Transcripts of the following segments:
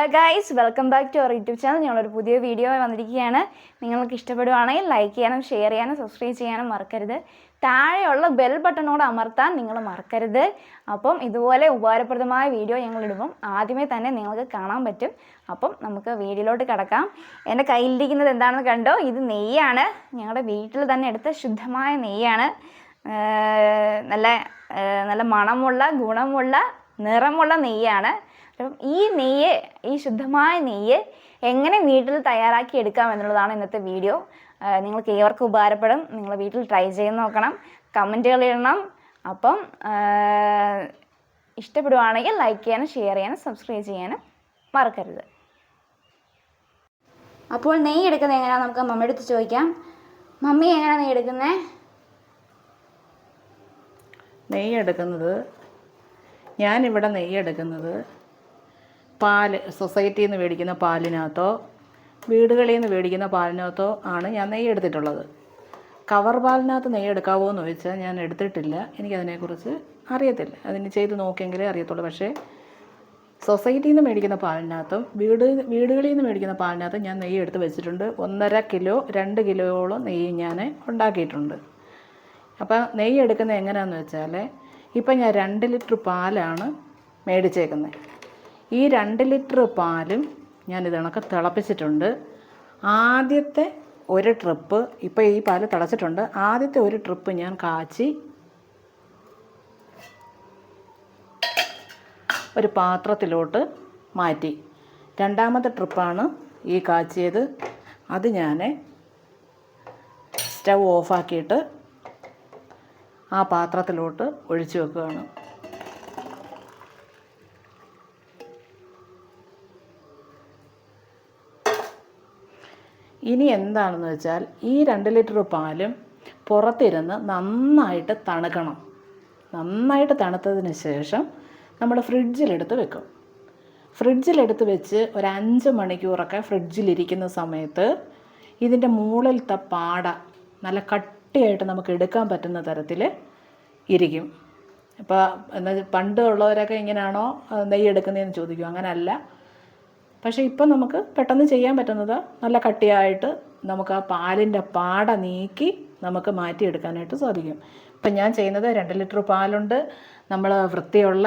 Hello guys welcome back to our YouTube channel ഞങ്ങളൊരു പുതിയ video വന്നിരിക്കുകയാണ്. നിങ്ങൾക്ക് ഇഷ്ടപ്പെടുവാണെങ്കിൽ ലൈക്ക് ചെയ്യാനും ഷെയർ ചെയ്യാനും സബ്സ്ക്രൈബ് ചെയ്യാനും മറക്കരുത്. താഴെയുള്ള ബെൽ ബട്ടണോട് അമർത്താൻ നിങ്ങൾ മറക്കരുത്. അപ്പം ഇതുപോലെ ഉപകാരപ്രദമായ വീഡിയോ ഞങ്ങളിടുമ്പം ആദ്യമേ തന്നെ നിങ്ങൾക്ക് കാണാൻ പറ്റും. അപ്പം നമുക്ക് വീഡിയോയിലോട്ട് കിടക്കാം. എന്റെ കയ്യിലിരിക്കുന്നത് എന്താണെന്ന് കണ്ടോ? ഇത് നെയ്യാണ്. ഞങ്ങളുടെ വീട്ടിൽ തന്നെ എടുത്ത ശുദ്ധമായ നെയ്യാണ്. നല്ല നല്ല മണമുള്ള ഗുണമുള്ള നിറമുള്ള നെയ്യാണ്. അപ്പം ഈ നെയ്യ് ഈ ശുദ്ധമായ നെയ്യ് എങ്ങനെ വീട്ടിൽ തയ്യാറാക്കി എടുക്കാം എന്നുള്ളതാണ് ഇന്നത്തെ വീഡിയോ. നിങ്ങൾക്ക് ഏവർക്കും ഉപകാരപ്പെടും. നിങ്ങൾ വീട്ടിൽ ട്രൈ ചെയ്ത് നോക്കണം. കമന്റുകൾ ഇടണം. അപ്പം ഇഷ്ടപ്പെടുവാണെങ്കിൽ ലൈക്ക് ചെയ്യാനും ഷെയർ ചെയ്യാനും സബ്സ്ക്രൈബ് ചെയ്യാനും മറക്കരുത്. അപ്പോൾ നെയ്യ് എടുക്കുന്നത് എങ്ങനെയാണെന്ന് നമുക്ക് മമ്മിയുടെ അടുത്ത് ചോദിക്കാം. മമ്മി എങ്ങനെയാണ് നെയ്യ് എടുക്കുന്നത്? നെയ്യ് എടുക്കുന്നത് ഞാനിവിടെ നെയ്യ് എടുക്കുന്നത് പാൽ സൊസൈറ്റിയിൽ നിന്ന് മേടിക്കുന്ന പാലിനകത്തോ വീടുകളിൽ നിന്ന് മേടിക്കുന്ന പാലിനകത്തോ ആണ് ഞാൻ നെയ്യ് എടുത്തിട്ടുള്ളത്. കവർ പാലിനകത്ത് നെയ്യ് എടുക്കാവോ എന്ന് ചോദിച്ചാൽ ഞാൻ എടുത്തിട്ടില്ല. എനിക്കതിനെക്കുറിച്ച് അറിയത്തില്ല. അതിന് ചെയ്ത് നോക്കിയെങ്കിലേ അറിയത്തുള്ളൂ. പക്ഷേ സൊസൈറ്റിയിൽ നിന്ന് മേടിക്കുന്ന പാലിനകത്തും വീട് വീടുകളിൽ നിന്ന് മേടിക്കുന്ന പാലിനകത്തും ഞാൻ നെയ്യ് എടുത്ത് വെച്ചിട്ടുണ്ട്. ഒന്നര കിലോ രണ്ട് കിലോയോളം നെയ്യ് ഞാൻ ഉണ്ടാക്കിയിട്ടുണ്ട്. അപ്പോൾ നെയ്യ് എടുക്കുന്നത് എങ്ങനെയാണെന്ന് വെച്ചാൽ ഇപ്പം ഞാൻ രണ്ട് ലിറ്റർ പാലാണ് മേടിച്ചേക്കുന്നത്. ഈ രണ്ട് ലിറ്റർ പാലും ഞാൻ ഇതണക്ക് തിളപ്പിച്ചിട്ടുണ്ട്. ആദ്യത്തെ ഒരു ട്രിപ്പ് ഇപ്പോൾ ഈ പാൽ തിളച്ചിട്ടുണ്ട്. ആദ്യത്തെ ഒരു ട്രിപ്പ് ഞാൻ കാച്ചി ഒരു പാത്രത്തിലോട്ട് മാറ്റി. രണ്ടാമത്തെ ട്രിപ്പാണ് ഈ കാച്ചിയത്. അത് ഞാൻ സ്റ്റവ് ഓഫാക്കിയിട്ട് ആ പാത്രത്തിലോട്ട് ഒഴിച്ചു വെക്കുകയാണ്. ഇനി എന്താണെന്ന് വെച്ചാൽ ഈ രണ്ട് ലിറ്റർ പാലും പുറത്തിരുന്ന് നന്നായിട്ട് തണുക്കണം. നന്നായിട്ട് തണുത്തതിന് ശേഷം നമ്മൾ ഫ്രിഡ്ജിലെടുത്ത് വെക്കും. ഫ്രിഡ്ജിലെടുത്ത് വെച്ച് ഒരു അഞ്ച് മണിക്കൂറൊക്കെ ഫ്രിഡ്ജിലിരിക്കുന്ന സമയത്ത് ഇതിന്റെ മുകളിലത്തെ പാട നല്ല കട്ടിയായിട്ട് നമുക്ക് എടുക്കാൻ പറ്റുന്ന തരത്തിൽ ഇരിക്കും. അപ്പോൾ എന്താ പണ്ട് ഉള്ളവരൊക്കെ എങ്ങനെയാണോ നെയ്യ് എടുക്കുന്നതെന്ന് ചോദിക്കും. അങ്ങനെയല്ല. പക്ഷേ ഇപ്പം നമുക്ക് പെട്ടെന്ന് ചെയ്യാൻ പറ്റുന്നത് നല്ല കട്ടിയായിട്ട് നമുക്ക് ആ പാലിന്റെ പാട നീക്കി നമുക്ക് മാറ്റിയെടുക്കാനായിട്ട് സാധിക്കും. ഇപ്പം ഞാൻ ചെയ്യുന്നത് രണ്ട് ലിറ്റർ പാലുണ്ട്. നമ്മൾ വൃത്തിയുള്ള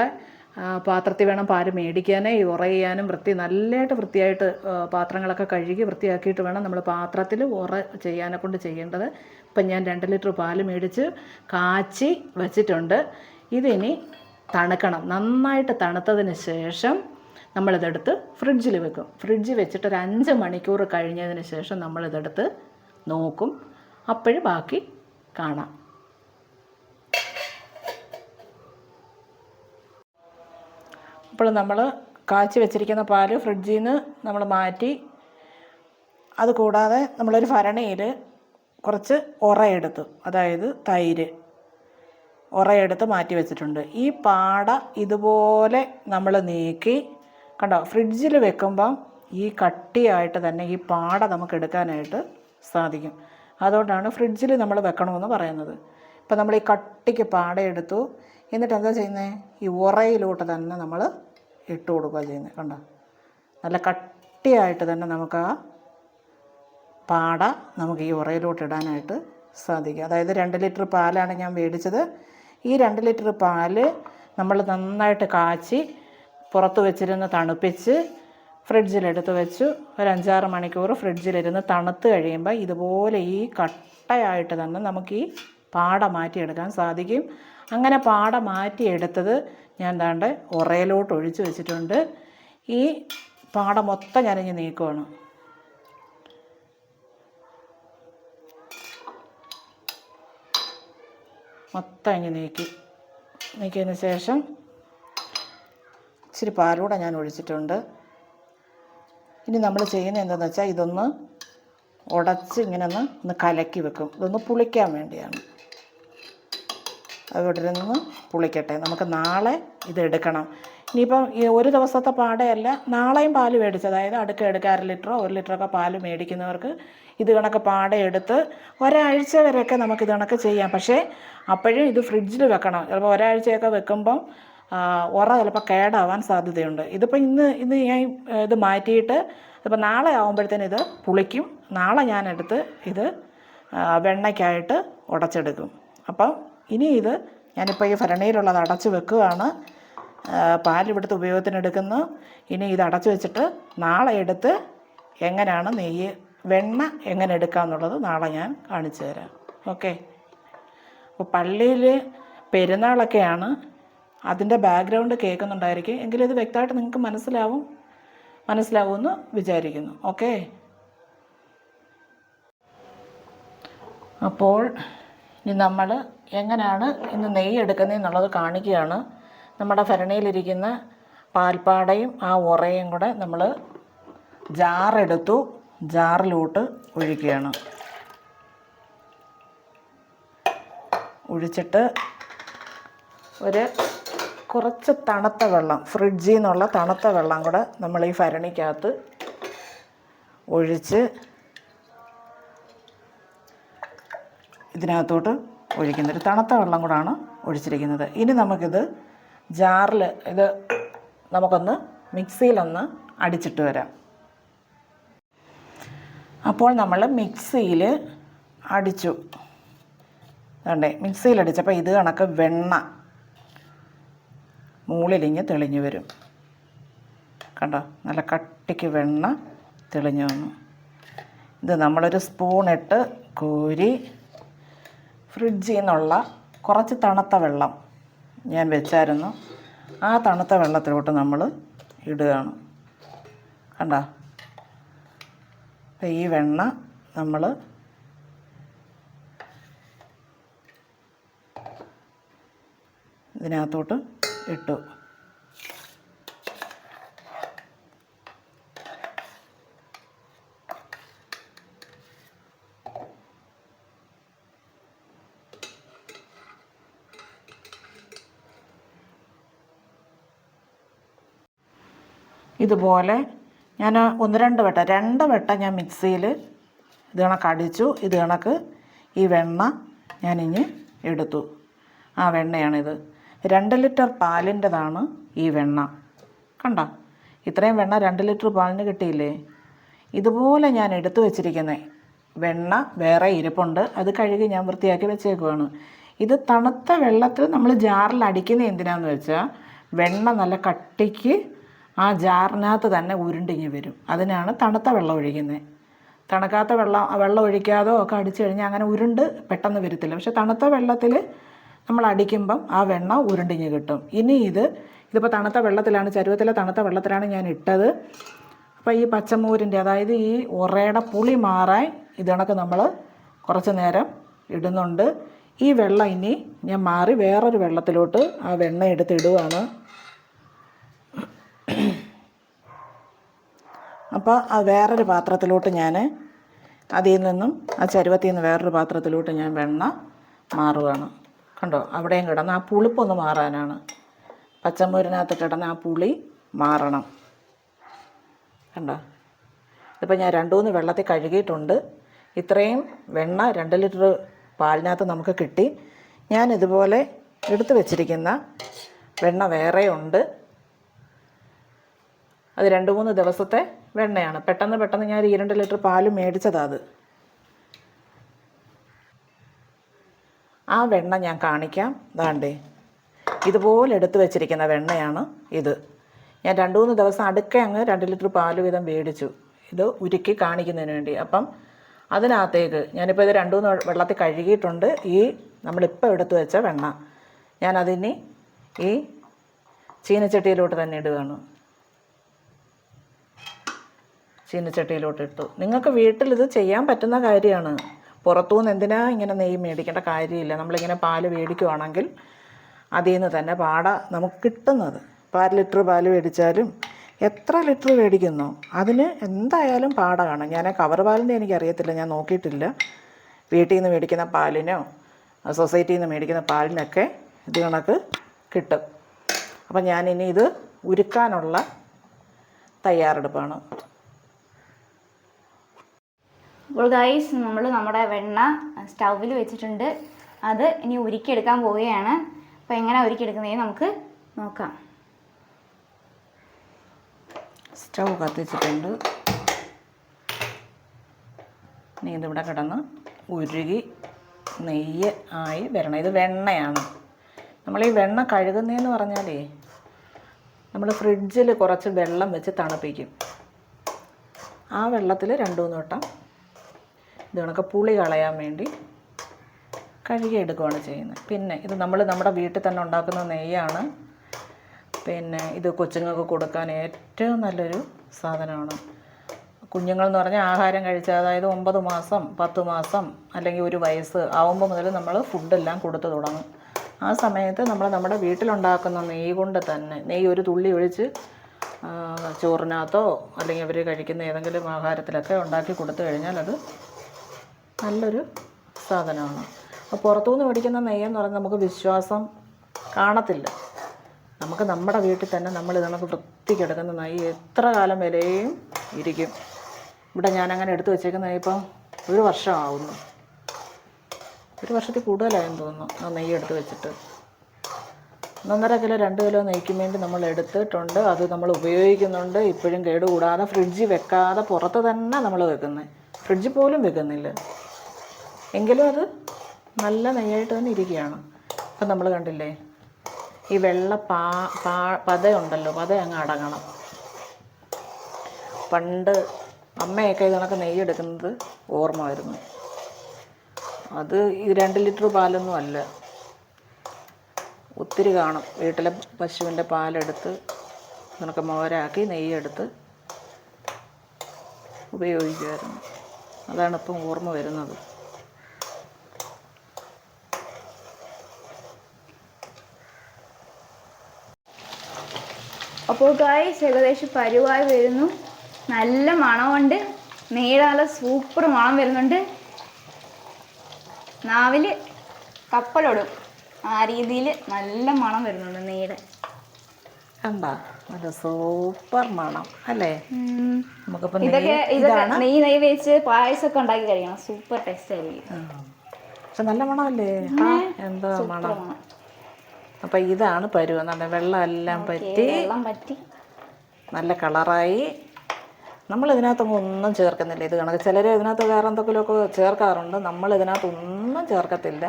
പാത്രത്തിൽ വേണം പാൽ മേടിക്കാനേ. ഉറ ചെയ്യാനും വൃത്തി നല്ലതായിട്ട് വൃത്തിയായിട്ട് പാത്രങ്ങളൊക്കെ കഴുകി വൃത്തിയാക്കിയിട്ട് വേണം നമ്മൾ പാത്രത്തിൽ ഉറ ചെയ്യാനെ കൊണ്ട് ചെയ്യേണ്ടത്. ഇപ്പം ഞാൻ രണ്ട് ലിറ്റർ പാൽ മേടിച്ച് കാച്ചി വച്ചിട്ടുണ്ട്. ഇതിനി തണുക്കണം. നന്നായിട്ട് തണുത്തതിന് ശേഷം നമ്മളിതെടുത്ത് ഫ്രിഡ്ജിൽ വെക്കും. ഫ്രിഡ്ജ് വെച്ചിട്ട് ഒരു അഞ്ച് മണിക്കൂർ കഴിഞ്ഞതിന് ശേഷം നമ്മളിതെടുത്ത് നോക്കും. അപ്പോഴും ബാക്കി കാണാം. അപ്പോൾ നമ്മൾ കാച്ചി വെച്ചിരിക്കുന്ന പാൽ ഫ്രിഡ്ജിൽ നിന്ന് നമ്മൾ മാറ്റി അത് കൂടാതെ നമ്മളൊരു ഭരണിയിൽ കുറച്ച് ഉറയെടുത്തു അതായത് തൈര് ഉറയെടുത്ത് മാറ്റി വെച്ചിട്ടുണ്ട്. ഈ പാട ഇതുപോലെ നമ്മൾ നീക്കി കണ്ടോ ഫ്രിഡ്ജിൽ വെക്കുമ്പോൾ ഈ കട്ടിയായിട്ട് തന്നെ ഈ പാട നമുക്ക് എടുക്കാനായിട്ട് സാധിക്കും. അതുകൊണ്ടാണ് ഫ്രിഡ്ജിൽ നമ്മൾ വെക്കണമെന്ന് പറയുന്നത്. ഇപ്പം നമ്മൾ ഈ കട്ടിക്ക് പാട എടുത്തു എന്നിട്ട് എന്താ ചെയ്യുന്നത് ഈ ഉറയിലോട്ട് തന്നെ നമ്മൾ ഇട്ട് കൊടുക്കുക ചെയ്യുന്നത് കണ്ടോ? നല്ല കട്ടിയായിട്ട് തന്നെ നമുക്ക് ആ പാട നമുക്ക് ഈ ഉറയിലോട്ട് ഇടാനായിട്ട് സാധിക്കും. അതായത് രണ്ട് ലിറ്റർ പാലാണ് ഞാൻ മേടിച്ചത് ഈ രണ്ട് ലിറ്റർ പാൽ നമ്മൾ നന്നായിട്ട് കാച്ചി പുറത്ത് വെച്ചിരുന്ന് തണുപ്പിച്ച് ഫ്രിഡ്ജിലെടുത്ത് വെച്ചു. ഒരു അഞ്ചാറ് മണിക്കൂർ ഫ്രിഡ്ജിലിരുന്ന് തണുത്ത് കഴിയുമ്പോൾ ഇതുപോലെ ഈ കട്ടയായിട്ട് തന്നെ നമുക്ക് ഈ പാട മാറ്റിയെടുക്കാൻ സാധിക്കും. അങ്ങനെ പാട മാറ്റിയെടുത്തത് ഞാൻ താണ്ട് ഉറയിലോട്ട് ഒഴിച്ചു വെച്ചിട്ടുണ്ട്. ഈ പാട മൊത്തം ഞാനിഞ്ഞ് നീക്കുവാണ്. മൊത്തം അങ്ങ് നീക്കി. നീക്കിയതിന് ശേഷം ഇച്ചിരി പാലൂടെ ഞാൻ ഒഴിച്ചിട്ടുണ്ട്. ഇനി നമ്മൾ ചെയ്യുന്നത് എന്താണെന്ന് വെച്ചാൽ ഇതൊന്ന് ഉടച്ച് ഇങ്ങനെ ഒന്ന് ഒന്ന് കലക്കി വെക്കും. ഇതൊന്ന് പുളിക്കാൻ വേണ്ടിയാണ്. അവിടെ നിന്ന് പുളിക്കട്ടെ. നമുക്ക് നാളെ ഇത് എടുക്കണം. ഇനിയിപ്പം ഒരു ദിവസത്തെ പാടയല്ല നാളെയും പാൽ മേടിച്ച് അതായത് അടുക്ക എടുക്ക അര ലിറ്ററോ ഒരു ലിറ്ററൊക്കെ പാൽ മേടിക്കുന്നവർക്ക് ഇത് കണക്ക് പാട എടുത്ത് ഒരാഴ്ച വരെയൊക്കെ നമുക്ക് ഇത് കണക്ക് ചെയ്യാം. പക്ഷേ അപ്പോഴും ഇത് ഫ്രിഡ്ജിൽ വെക്കണം. ചിലപ്പോൾ ഒരാഴ്ചയൊക്കെ വെക്കുമ്പം ഉറ ചിലപ്പോൾ കേടാവാൻ സാധ്യതയുണ്ട്. ഇതിപ്പോൾ ഇന്ന് ഇന്ന് ഞാൻ ഇത് മാറ്റിയിട്ട് ഇപ്പോൾ നാളെ ആകുമ്പോഴത്തേന് ഇത് പുളിക്കും. നാളെ ഞാനെടുത്ത് ഇത് വെണ്ണയ്ക്കായിട്ട് ഉടച്ചെടുക്കും. അപ്പം ഇനി ഇത് ഞാനിപ്പോൾ ഈ ഭരണിയിലുള്ളത് അടച്ചു വെക്കുകയാണ്. ഇവിടുത്തെ ഉപയോഗത്തിനെടുക്കുന്നു ഇനി ഇത് അടച്ചു വെച്ചിട്ട് നാളെ എടുത്ത് എങ്ങനെയാണ് നെയ്യ് വെണ്ണ എങ്ങനെ എടുക്കാമെന്നുള്ളത് നാളെ ഞാൻ കാണിച്ചു തരാം. ഓക്കെ. അപ്പോൾ പള്ളിയിൽ പെരുന്നാളൊക്കെയാണ്. അതിന്റെ ബാക്ക്ഗ്രൗണ്ട് കേൾക്കുന്നുണ്ടായിരിക്കും. എങ്കിലും ഇത് വ്യക്തമായിട്ട് നിങ്ങൾക്ക് മനസ്സിലാവും. മനസ്സിലാവുമെന്ന് വിചാരിക്കുന്നു. ഓക്കെ അപ്പോൾ ഇനി നമ്മൾ എങ്ങനെയാണ് ഇന്ന് നെയ്യ് എടുക്കുന്നത് എന്നുള്ളത് കാണിക്കുകയാണ്. നമ്മുടെ ഭരണിയിലിരിക്കുന്ന പാൽപ്പാടയും ആ ഉറയും കൂടെ നമ്മൾ ജാറെടുത്തു ജാറിലോട്ട് ഒഴിക്കുകയാണ്. ഒഴിച്ചിട്ട് ഒരു കുറച്ച് തണുത്ത വെള്ളം ഫ്രിഡ്ജിൽ നിന്നുള്ള തണുത്ത വെള്ളം കൂടെ നമ്മൾ ഈ ഭരണിക്കകത്ത് ഒഴിച്ച് ഇതിനകത്തോട്ട് ഒഴിക്കുന്നത് തണുത്ത വെള്ളം കൂടാണ് ഒഴിച്ചിരിക്കുന്നത്. ഇനി നമുക്കിത് ജാറിൽ ഇത് നമുക്കൊന്ന് മിക്സിയിലൊന്ന് അടിച്ചിട്ട് വരാം. അപ്പോൾ നമ്മൾ മിക്സിയിൽ അടിച്ചു. വേണ്ടേ മിക്സിയിൽ അടിച്ചപ്പോൾ ഇത് കണക്ക് വെണ്ണ. മുകളിലിങ്ങ് തെളിഞ്ഞു വരും. കണ്ടോ? നല്ല കട്ടിക്ക് വെണ്ണ തെളിഞ്ഞു വന്നു. ഇത് നമ്മളൊരു സ്പൂണിട്ട് കോരി ഫ്രിഡ്ജിൽ നിന്നുള്ള കുറച്ച് തണുത്ത വെള്ളം ഞാൻ വെച്ചായിരുന്നു. ആ തണുത്ത വെള്ളത്തിലോട്ട് നമ്മൾ ഇടുകയാണ്. കണ്ടോ? ഈ വെണ്ണ നമ്മൾ ഇതിനകത്തോട്ട് ഇട്ടു. ഇതുപോലെ ഞാൻ ഒന്ന് രണ്ട് വട്ടം രണ്ട് വട്ടം ഞാൻ മിക്സിയിൽ ഇത് കണക്ക് അടിച്ചു. ഇത് കണക്ക് ഈ വെണ്ണ ഞാനിഞ്ഞ് എടുത്തു. ആ വെണ്ണയാണിത്. രണ്ട് ലിറ്റർ പാലിന്റെതാണ് ഈ വെണ്ണ. കണ്ട? ഇത്രയും വെണ്ണ രണ്ട് ലിറ്റർ പാലിന് കിട്ടിയില്ലേ? ഇതുപോലെ ഞാൻ എടുത്തു വെച്ചിരിക്കുന്നത് വെണ്ണ വേറെ ഇരിപ്പുണ്ട്. അത് കഴുകി ഞാൻ വൃത്തിയാക്കി വെച്ചേക്കുവാണ്. ഇത് തണുത്ത വെള്ളത്തിൽ നമ്മൾ ജാറിൽ അടിക്കുന്നത് എന്തിനാന്ന് വെച്ചാൽ വെണ്ണ നല്ല കട്ടിക്ക് ആ ജാറിനകത്ത് തന്നെ ഉരുണ്ടിങ്ങി വരും. അതിനാണ് തണുത്ത വെള്ളം ഒഴിക്കുന്നത് തണുക്കാത്ത വെള്ളം വെള്ളം ഒഴിക്കാതോ ഒക്കെ അടിച്ചു കഴിഞ്ഞാൽ അങ്ങനെ ഉരുണ്ട് പെട്ടെന്ന് വരത്തില്ല. പക്ഷെ തണുത്ത വെള്ളത്തിൽ നമ്മൾ അടിക്കുമ്പം ആ വെണ്ണ ഉരുണ്ടിഞ്ഞ് കിട്ടും. ഇനി ഇത് ഇതിപ്പോൾ തണുത്ത വെള്ളത്തിലാണ് ചരുവത്തിലെ തണുത്ത വെള്ളത്തിലാണ് ഞാൻ ഇട്ടത്. അപ്പോൾ ഈ പച്ചമൂരിന്റെ അതായത് ഈ ഉറയുടെ പുളി മാറാൻ ഇത് കണക്ക് നമ്മൾ കുറച്ച് നേരം ഇടുന്നുണ്ട്. ഈ വെള്ളം ഇനി ഞാൻ മാറി വേറൊരു വെള്ളത്തിലോട്ട് ആ വെണ്ണ എടുത്ത് ഇടുവാണ്. അപ്പോൾ ആ വേറൊരു പാത്രത്തിലോട്ട് ഞാൻ അതിൽ നിന്നും ആ ചരുവത്തിൽ നിന്ന് വേറൊരു പാത്രത്തിലോട്ട് ഞാൻ വെണ്ണ മാറുകയാണ് കണ്ടോ? അവിടെയും കിടന്ന് ആ പുളിപ്പൊന്ന് മാറാനാണ്. പച്ചമൂരിനകത്ത് കിടന്ന് ആ പുളി മാറണം. കണ്ടോ? ഇതിപ്പോൾ ഞാൻ രണ്ടു മൂന്ന് വെള്ളത്തിൽ കഴുകിയിട്ടുണ്ട്. ഇത്രയും വെണ്ണ രണ്ട് ലിറ്റർ പാലിനകത്ത് നമുക്ക് കിട്ടി. ഞാൻ ഇതുപോലെ എടുത്തു വച്ചിരിക്കുന്ന വെണ്ണ വേറെ ഉണ്ട്. അത് രണ്ട് മൂന്ന് ദിവസത്തെ വെണ്ണയാണ്. പെട്ടെന്ന് പെട്ടെന്ന് ഞാൻ ഈ രണ്ട് ലിറ്റർ പാൽ മേടിച്ചതാ അത്. ആ വെണ്ണ ഞാൻ കാണിക്കാം. ദാണ്ടേ. ഇതുപോലെ എടുത്തു വെച്ചിരിക്കുന്ന വെണ്ണയാണ് ഇത്. ഞാൻ രണ്ട് മൂന്ന് ദിവസം അടുക്ക അങ്ങ് രണ്ട് ലിറ്റർ പാൽ വീതം മേടിച്ചു. ഇത് ഉരുക്കി കാണിക്കുന്നതിന് വേണ്ടി. അപ്പം അതിനകത്തേക്ക് ഞാനിപ്പോൾ ഇത് രണ്ട് മൂന്ന് വെള്ളത്തിൽ കഴുകിയിട്ടുണ്ട്. ഈ നമ്മളിപ്പോൾ എടുത്തു വെച്ച വെണ്ണ. ഞാനതിനി ഈ ചീനച്ചട്ടിയിലോട്ട് തന്നെ ഇടുകയാണ്. ചീനച്ചട്ടിയിലോട്ട് ഇട്ടു. നിങ്ങൾക്ക് വീട്ടിൽ ഇത് ചെയ്യാൻ പറ്റുന്ന കാര്യമാണ്. പുറത്തുനിന്ന് എന്തിനാ ഇങ്ങനെ നെയ്യ് മേടിക്കേണ്ട കാര്യമില്ല. നമ്മളിങ്ങനെ പാൽ മേടിക്കുവാണെങ്കിൽ അതിൽ നിന്ന് തന്നെ പാട നമുക്ക് കിട്ടുന്നത്. പാൽ ലിറ്റർ പാൽ മേടിച്ചാലും എത്ര ലിറ്റർ മേടിക്കുന്നു? അതിന് എന്തായാലും പാട കാണും. ഞാൻ കവർ പാലിന്റെ എനിക്കറിയത്തില്ല. ഞാൻ നോക്കിയിട്ടില്ല. വീട്ടിൽ നിന്ന് മേടിക്കുന്ന പാലിനോ സൊസൈറ്റിയിൽ നിന്ന് മേടിക്കുന്ന പാലിനൊക്കെ ഇത് കണക്ക് കിട്ടും. അപ്പം ഞാനിനി ഇത് ഉരുക്കാനുള്ള തയ്യാറെടുപ്പാണ്. അപ്പോൾ ഗൈസ് നമ്മൾ നമ്മുടെ വെണ്ണ സ്റ്റൗവിൽ വെച്ചിട്ടുണ്ട്. അത് ഇനി ഉരുക്കിയെടുക്കാൻ പോവുകയാണ്. അപ്പോൾ എങ്ങനെ ഉരുക്കിയെടുക്കുന്നതെന്ന് നമുക്ക് നോക്കാം. സ്റ്റൗ കത്തിച്ചിട്ടുണ്ട്. ഇനി ഇതിവിടെ കിടന്ന് ഉരുകി നെയ്യ് ആയി വരണം. ഇത് വെണ്ണയാണ്. നമ്മൾ ഈ വെണ്ണ കഴുകുന്നതെന്ന് പറഞ്ഞാലേ നമ്മൾ ഫ്രിഡ്ജിൽ കുറച്ച് വെള്ളം വെച്ച് തണുപ്പിക്കും. ആ വെള്ളത്തിൽ രണ്ടു മൂന്ന് വട്ടം ഇത് കണക്ക് പുളി കളയാൻ വേണ്ടി കഴുകിയെടുക്കുകയാണ് ചെയ്യുന്നത്. പിന്നെ ഇത് നമ്മൾ നമ്മുടെ വീട്ടിൽ തന്നെ ഉണ്ടാക്കുന്ന നെയ്യാണ്. പിന്നെ ഇത് കൊച്ചുങ്ങൾക്ക് കൊടുക്കാൻ ഏറ്റവും നല്ലൊരു സാധനമാണ്. കുഞ്ഞുങ്ങൾ എന്ന് പറഞ്ഞാൽ ആഹാരം കഴിച്ച അതായത് ഒമ്പത് മാസം പത്ത് മാസം അല്ലെങ്കിൽ ഒരു വയസ്സ് ആവുമ്പോൾ മുതൽ നമ്മൾ ഫുഡെല്ലാം കൊടുത്തു തുടങ്ങും. ആ സമയത്ത് നമ്മൾ നമ്മുടെ വീട്ടിലുണ്ടാക്കുന്ന നെയ്യ് കൊണ്ട് തന്നെ നെയ്യ് ഒരു തുള്ളി ഒഴിച്ച് ചോറിനകത്തോ അല്ലെങ്കിൽ അവർ കഴിക്കുന്ന ഏതെങ്കിലും ആഹാരത്തിലൊക്കെ ഉണ്ടാക്കി കൊടുത്തു കഴിഞ്ഞാൽ അത് നല്ലൊരു സാധനമാണ്. അപ്പോൾ പുറത്തുനിന്ന് മേടിക്കുന്ന നെയ്യെന്ന് പറഞ്ഞാൽ നമുക്ക് വിശ്വാസം കാണത്തില്ല. നമുക്ക് നമ്മുടെ വീട്ടിൽ തന്നെ നമ്മൾ ഇത് നമുക്ക് വൃത്തിക്കെടുക്കുന്ന നെയ്യ് എത്ര കാലം വരെയും ഇരിക്കും. ഇവിടെ ഞാനങ്ങനെ എടുത്തു വെച്ചേക്കുന്ന ഇപ്പം ഒരു വർഷമാവുന്നു. ഒരു വർഷത്തിൽ കൂടുതലായെന്ന് തോന്നുന്നു ആ നെയ്യ് എടുത്ത് വെച്ചിട്ട്. ഒന്നൊന്നര കിലോ രണ്ട് കിലോ നെയ്ക്കും വേണ്ടി നമ്മൾ എടുത്തിട്ടുണ്ട്. അത് നമ്മൾ ഉപയോഗിക്കുന്നുണ്ട്. ഇപ്പോഴും കേടുകൂടാതെ ഫ്രിഡ്ജിൽ വെക്കാതെ പുറത്ത് തന്നെ നമ്മൾ വെക്കുന്നത് ഫ്രിഡ്ജിൽ പോലും വെക്കുന്നില്ല. എങ്കിലും അത് നല്ല നെയ്യായിട്ട് തന്നെ ഇരിക്കുകയാണ്. ഇപ്പം നമ്മൾ കണ്ടില്ലേ ഈ വെള്ള പാ പാ പതയുണ്ടല്ലോ പത അങ്ങ് അടങ്ങണം. പണ്ട് അമ്മയൊക്കെ ഇത് കണക്ക് നെയ്യ് എടുക്കുന്നത് ഓർമ്മ വരുന്നു. അത് ഈ രണ്ട് ലിറ്റർ പാലൊന്നും അല്ല. ഒത്തിരി കാണും. വീട്ടിലെ പശുവിന്റെ പാലെടുത്ത് നിനക്ക് മോരാക്കി നെയ്യെടുത്ത് ഉപയോഗിക്കുമായിരുന്നു. അതാണ് ഇപ്പം ഓർമ്മ വരുന്നത്. അപ്പോൾ ഗായ്സ് ഏകദേശം പരുവായി വരുന്നു. നല്ല മണമുണ്ട്. നല്ല സൂപ്പർ മണം വരുന്നുണ്ട്. നാവിൽ കപ്പലോടും. ആ രീതിയിൽ നല്ല മണം വരുന്നുണ്ട് നീട് എന്താ നല്ല സൂപ്പർ മണം അല്ലേ? ഇതൊക്കെ ഇതൊക്കെ നെയ് നെയ് വെച്ച് പായസമൊക്കെ ഉണ്ടാക്കി കഴിക്കണം. സൂപ്പർ ടേസ്റ്റ് ആയിരിക്കും. പക്ഷെ നല്ല മണമല്ലേ? എന്താ മണം. മണം. അപ്പം ഇതാണ് പരുവം നല്ല വെള്ളം എല്ലാം പറ്റി. വെള്ളം പറ്റി. നല്ല കളറായി. നമ്മൾ ഇതിനകത്തൊന്നും ഒന്നും ചേർക്കുന്നില്ല. ഇത് കണക്ക് ചിലർ ഇതിനകത്ത് വേറെ എന്തെങ്കിലുമൊക്കെ ചേർക്കാറുണ്ട്. നമ്മൾ ഇതിനകത്ത് ഒന്നും ചേർക്കത്തില്ല.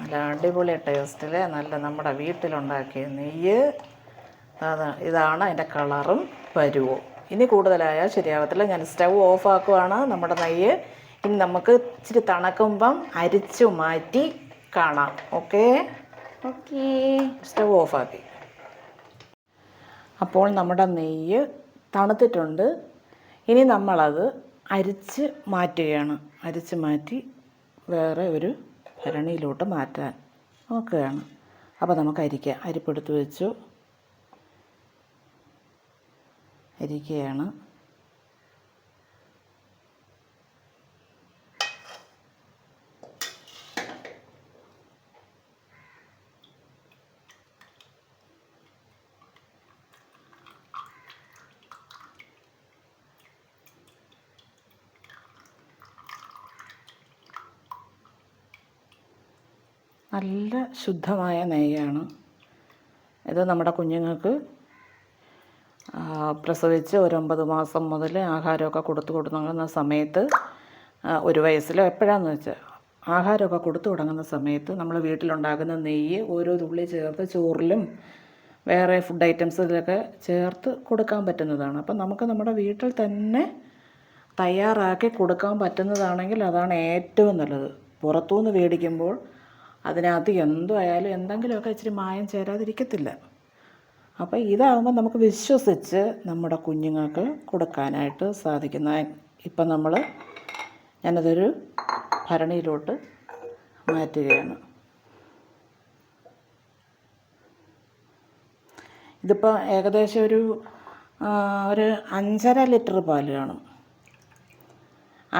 നല്ല അടിപൊളി ടേസ്റ്റിൽ നല്ല നമ്മുടെ വീട്ടിലുണ്ടാക്കിയ നെയ്യ്. ഇതാണ് അതിന്റെ കളറും പരുവോ. ഇനി കൂടുതലായാൽ ശരിയാവത്തില്ല. ഞാൻ സ്റ്റവ് ഓഫ് ആക്കുവാണ് നമ്മുടെ നെയ്യ്. ഇനി നമുക്ക് ഇച്ചിരി തണക്കുമ്പം അരിച്ചു മാറ്റി കാണാം. ഓക്കേ? ഓക്കേ. സ്റ്റൗ ഓഫാക്കി അപ്പോൾ നമ്മുടെ നെയ്യ് തണുത്തിട്ടുണ്ട്. ഇനി നമ്മളത് അരിച്ച് മാറ്റുകയാണ്. അരിച്ച് മാറ്റി വേറെ ഒരു ഭരണിയിലോട്ട് മാറ്റാൻ നോക്കുകയാണ്. അപ്പോൾ നമുക്ക് അരിക്കാം അരിപ്പെടുത്ത് വെച്ചു. അരിക്കുകയാണ്. നല്ല ശുദ്ധമായ നെയ്യാണ്. ഇത് നമ്മുടെ കുഞ്ഞുങ്ങൾക്ക് പ്രസവിച്ച് ഒരൊമ്പത് മാസം മുതൽ ആഹാരമൊക്കെ കൊടുത്തു കൊടുക്കുന്ന സമയത്ത് ഒരു വയസ്സിലോ എപ്പോഴാന്ന് വെച്ചാൽ ആഹാരമൊക്കെ കൊടുത്തു തുടങ്ങുന്ന സമയത്ത് നമ്മൾ വീട്ടിലുണ്ടാക്കുന്ന നെയ്യ് ഓരോ തുള്ളി ചേർത്ത് ചോറിലും വേറെ ഫുഡ് ഐറ്റംസിലൊക്കെ ചേർത്ത് കൊടുക്കാൻ പറ്റുന്നതാണ്. അപ്പം നമുക്ക് നമ്മുടെ വീട്ടിൽ തന്നെ തയ്യാറാക്കി കൊടുക്കാൻ പറ്റുന്നതാണെങ്കിൽ അതാണ് ഏറ്റവും നല്ലത്. പുറത്തുനിന്ന് മേടിക്കുമ്പോൾ അതിനകത്ത് എന്തായാലും എന്തെങ്കിലുമൊക്കെ ഇച്ചിരി മായം ചേരാതിരിക്കത്തില്ല. അപ്പോൾ ഇതാകുമ്പോൾ നമുക്ക് വിശ്വസിച്ച് നമ്മുടെ കുഞ്ഞുങ്ങൾക്ക് കൊടുക്കാനായിട്ട് സാധിക്കുന്ന ഇപ്പം നമ്മൾ ഞാനതൊരു ഭരണിയിലോട്ട് മാറ്റുകയാണ്. ഇതിപ്പോൾ ഏകദേശം ഒരു ഒരു അഞ്ചര ലിറ്റർ പാൽ കാണും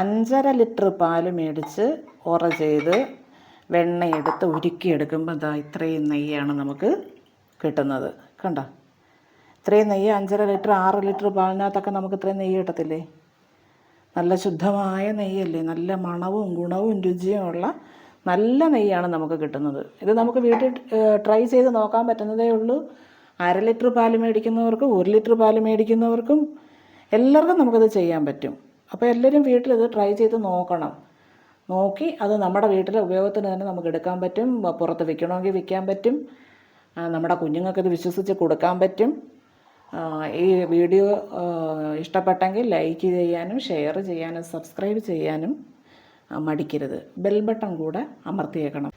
അഞ്ചര ലിറ്റർ പാൽ മേടിച്ച് ഉറ ചെയ്ത് വെണ്ണയെടുത്ത് ഉരുക്കിയെടുക്കുമ്പോൾ ഇതാ ഇത്രയും നെയ്യാണ് നമുക്ക് കിട്ടുന്നത്. കണ്ടോ? ഇത്രയും നെയ്യ് അഞ്ചര ലിറ്റർ ആറ് ലിറ്റർ പാലിനകത്തൊക്കെ നമുക്ക് ഇത്രയും നെയ്യ് കിട്ടത്തില്ലേ? നല്ല ശുദ്ധമായ നെയ്യല്ലേ? നല്ല മണവും ഗുണവും രുചിയും ഉള്ള നല്ല നെയ്യാണ് നമുക്ക് കിട്ടുന്നത്. ഇത് നമുക്ക് വീട്ടിൽ ട്രൈ ചെയ്ത് നോക്കാൻ പറ്റുന്നതേ ഉള്ളൂ. അര ലിറ്റർ പാൽ മേടിക്കുന്നവർക്കും ഒരു ലിറ്റർ പാൽ മേടിക്കുന്നവർക്കും എല്ലാവർക്കും നമുക്കത് ചെയ്യാൻ പറ്റും. അപ്പോൾ എല്ലാവരും വീട്ടിലിത് ട്രൈ ചെയ്ത് നോക്കണം. നോക്കി അത് നമ്മുടെ വീട്ടിലെ ഉപയോഗത്തിന് തന്നെ നമുക്ക് എടുക്കാൻ പറ്റും പുറത്ത് വിൽക്കണമെങ്കിൽ വിൽക്കാൻ പറ്റും. നമ്മുടെ കുഞ്ഞുങ്ങൾക്ക് ഇത് വിശ്വസിച്ച് കൊടുക്കാൻ പറ്റും. ഈ വീഡിയോ ഇഷ്ടപ്പെട്ടെങ്കിൽ ലൈക്ക് ചെയ്യാനും ഷെയർ ചെയ്യാനും സബ്സ്ക്രൈബ് ചെയ്യാനും മടിക്കരുത്. ബെൽ ബട്ടൺ കൂടെ അമർത്തിയേക്കണം.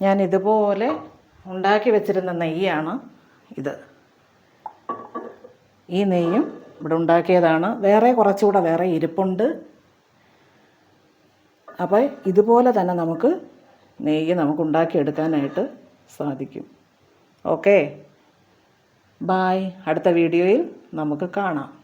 ഞാൻ ഇതുപോലെ ഉണ്ടാക്കി വെച്ചിരുന്ന നെയ്യാണ് ഇത്. ഈ നെയ്യും ഇവിടെ ഉണ്ടാക്കിയതാണ്. വേറെ കുറച്ചുകൂടെ വേറെ ഇരിപ്പുണ്ട്. അപ്പോൾ ഇതുപോലെ തന്നെ നമുക്ക് നെയ്യ് നമുക്ക് ഉണ്ടാക്കിയെടുക്കാനായിട്ട് സാധിക്കും. ഓക്കേ? ബായ് അടുത്ത വീഡിയോയിൽ നമുക്ക് കാണാം.